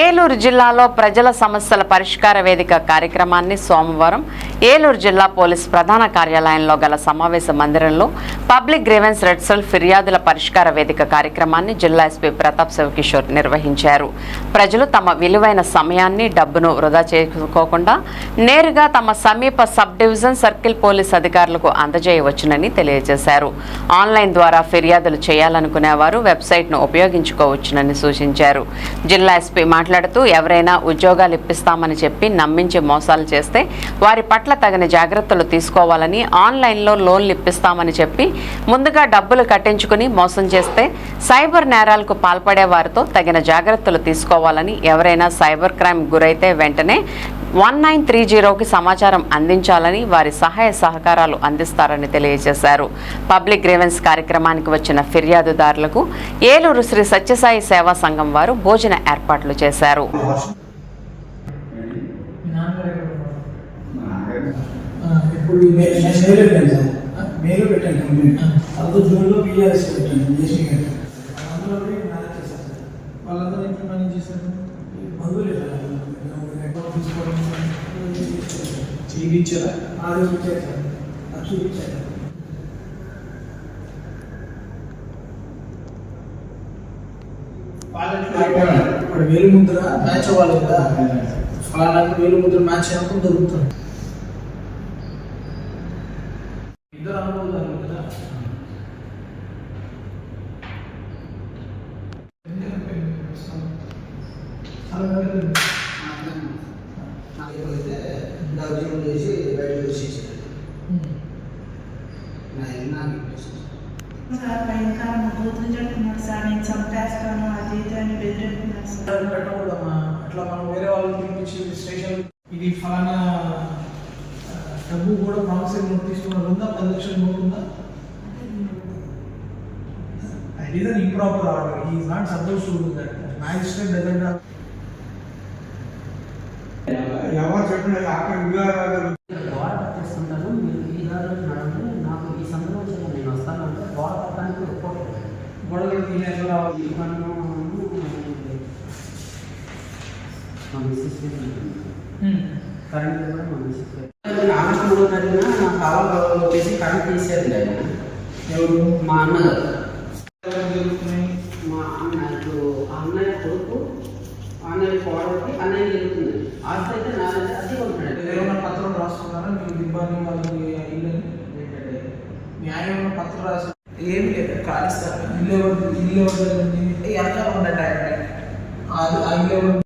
ఏలూరు జిల్లాలో ప్రజల సమస్యల పరిష్కార వేదిక కార్యక్రమాన్ని సోమవారం ఏలూరు జిల్లా పోలీస్ ప్రధాన కార్యాలయంలో గల సమావేశ మందిరంలో పబ్లిక్ గ్రీవెన్స్ రెడ్సల్ ఫిర్యాదుల పరిష్కార వేదిక కార్యక్రమాన్ని జిల్లా ఎస్పీ ప్రతాప్ శివకిషోర్ నిర్వహించారు. ప్రజలు తమ విలువైన సమయాన్ని డబ్బును వృధా చేసుకోకుండా నేరుగా తమ సమీప సబ్ డివిజన్ సర్కిల్ పోలీస్ అధికారులకు అందజేయవచ్చునని తెలియజేశారు. ఆన్లైన్ ద్వారా ఫిర్యాదులు చేయాలనుకునేవారు వెబ్సైట్ను ఉపయోగించుకోవచ్చునని సూచించారు. జిల్లా ఎస్పీ మాట్లాడుతూ ఎవరైనా ఉద్యోగాలు ఇప్పిస్తామని చెప్పి నమ్మించి మోసాలు చేస్తే వారి పట్ల తగిన జాగ్రత్తలు తీసుకోవాలని ఆన్లైన్లో లోన్లు ఇప్పిస్తామని చెప్పి ముందుగా డబ్బులు కట్టించుకుని మోసం చేస్తే సైబర్ నేరాలకు పాల్పడే వారితో తగిన జాగ్రత్తలు తీసుకోవాలని ఎవరైనా సైబర్ క్రైమ్ గురైతే వెంటనే వన్ నైన్ త్రీ జీరోకి సమాచారం అందించాలని వారి సహాయ సహకారాలు అందిస్తారని తెలియజేశారు. పబ్లిక్ గ్రీవెన్స్ కార్యక్రమానికి వచ్చిన ఫిర్యాదుదారులకు ఏలూరు శ్రీ సత్యసాయి సేవా సంఘం వారు భోజన ఏర్పాట్లు చేశారు మీ నాన్నగారు ఎక్కడ ఉన్నారు? ఆ, ఇప్పుడు మేలో పెట్టాను. మేలో పెట్టాను కంప్లైంట్. అప్పుడు జూన్లో పిఆర్ఎస్ పెట్టాను జేసీ గారు. అందులో కూడా మేనేజ్ చేశాను సార్ వాళ్ళందరూ ఇంట్లో మేనేజ్ చేశారు? ఈ బంధువులే సార్ అకౌంట్ తీసుకోవడం టీవీ ఇచ్చారా? ఆ రోజు ఇచ్చారు సార్. అది చూపించారు ఇప్పుడు వేలు ముద్ర మ్యాచ్ అవ్వాలి కదా. ఫలానా వేలు ముద్ర మ్యాచ్ అయినప్పుడు దొరుకుతుంది. నాకైతే దౌర్జన్యం చేసి బయటకు వచ్చేసాడు సార్ బూతులు చెప్తున్నాడు సార్ నేను చంపేస్తాను అది ఇది అని సార్ పెట్టకూడదమ్మా అట్లా మనం వేరే వాళ్ళని పిలిపించి స్టేషన్ ఇది ఫలానా డబ్బు కూడా ప్రామిసరీ నోట్ తీసుకున్నది ఉందా? పది లక్షల నోట్ ఉందా? అది is an improper order is not suppose to do that magistrate doesn't చెప్పిన అక్కడ వివరాలు గోడ కట్టేస్తుంటాను మీరు ఈ దారిలో నడవండి నాకు ఈ సందర్భం చేయాలి నేను వస్తాను అంటే గోడ కట్టడానికి ఒప్పుకోవట్లేదు గొడవలు రావాలి మా మిస్సెస్ కరెంట్ కూడా మా మిస్సెస్ ఆగస్టు మూడో తారీఖున నా కావాలి వచ్చేసి కరెంట్ తీసేది ఆయన ఎవరు? మా అన్నగారు. మా అన్న ఇప్పుడు అన్నయ్య కొడుకు అన్నయ్య కోడలికి అన్నయ్య జరుగుతుంది. ఆస్తి అయితే నాదైతే అదే ఉంటున్నాడు ఏమైనా పత్రం రాసుకున్నారా? మీకు దిబ్బాని వాళ్ళకి ఇల్లు ఏంటంటే న్యాయం పత్రం రాసి ఏమి లేదు. ఖాళీ ఇల్లు ఎవరు ఇల్లు ఎవరు వెనకాల ఉన్న టైం. ఆ ఇల్లు ఎవరు